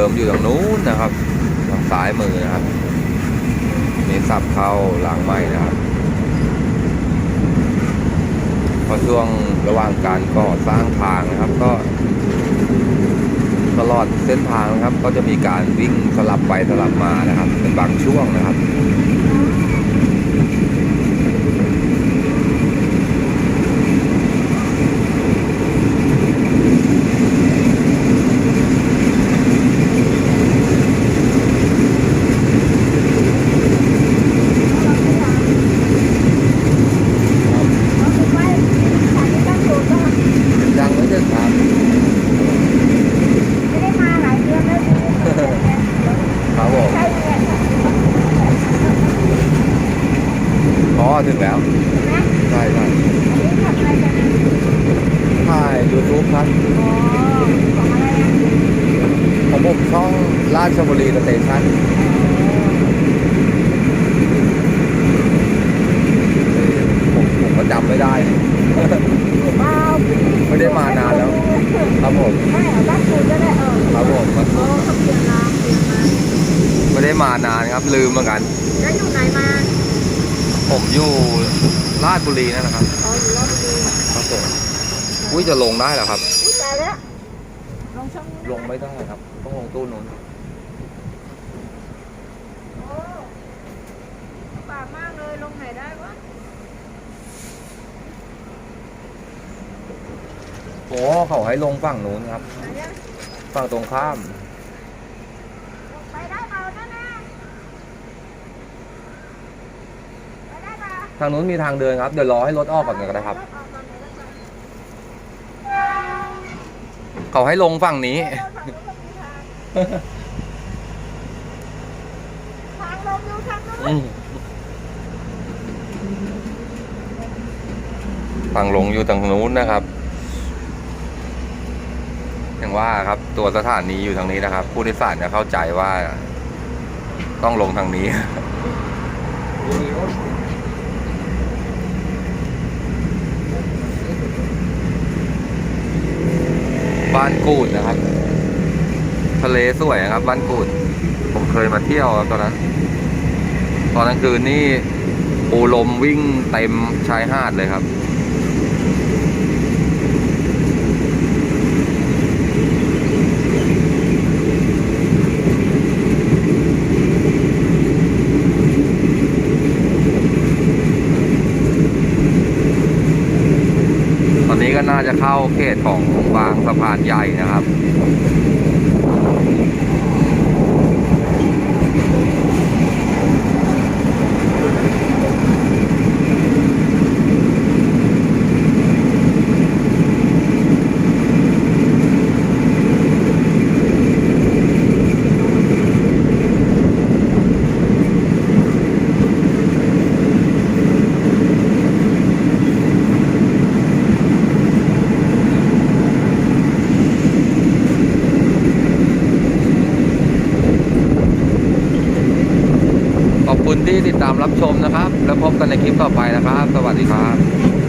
ิมอยู่ตรงนู้นนะครับทางซ้ายมือนะครับมีสับเข้าหลังใหม่นะครับพอช่วงระหว่างการก่อสร้างทางนะครับก็ ตลอดเส้นทางนะครับ ก็จะมีการวิ่งสลับไปสลับมานะครับ เป็นบางช่วงนะครับ ยังไม่ถึงครับ ครับผมอ๋อถึงแล้ว ใช่ใช่ถ่ายยูทูบครับของผมช่องราชบุรีสเตชันผมผมก็จำไม่ได้ ไม่ได้มานานแล้ว ครับผม ครับผม ไม่ได้มานานครับ ลืมเหมือนกัน แล้วอยู่ไหนมาผมอยู่ราชบุรีนั่นนะครับอ๋ออยู่ราชบุรีครับผมอุ้ยจะลงได้เหรอครับ อุ้ยตายแล้วลงช่องนู้นลงไม่ได้ครับ ต้องลงตู้นู้นโอ้ลำบากมากเลยลงไหนได้วะโอ้เขาให้ลงฝั่งนู้นครับ ไหนอะฝั่งตรงข้าม ลงไปได้เปล่านั่นนะไปได้เปล่า ทางนู้นมีทางเดินครับเดี๋ยวรอให้รถออกก่อนก็ได้ครับออกก่อนเดี๋ยวแล้วกันเขาให้ลงฝั่งนี้เดินฝั่งนู้นก็มีทางทางลงอยู่ทางนู้นอืมฝั่งลงอยู่ทางนู้นนะครับอย่างว่าครับตัวสถานีอยู่ทางนี้นะครับ ผู้โดยสารจะเข้าใจว่า ต้องลงทางนี้ บ้านกูดนะครับ ทะเลสวยครับ บ้านกูด ผมเคยมาเที่ยวครับตอนนั้นตอนกลางคืนนี่ปูลมวิ่งเต็มชายหาดเลยครับ ตอนนี้ก็น่า จะเข้าเขตของบางสะพานใหญ่นะครับ ที่ติดตามรับชมนะครับ แล้วพบกันในคลิปต่อไปนะครับ สวัสดีครับ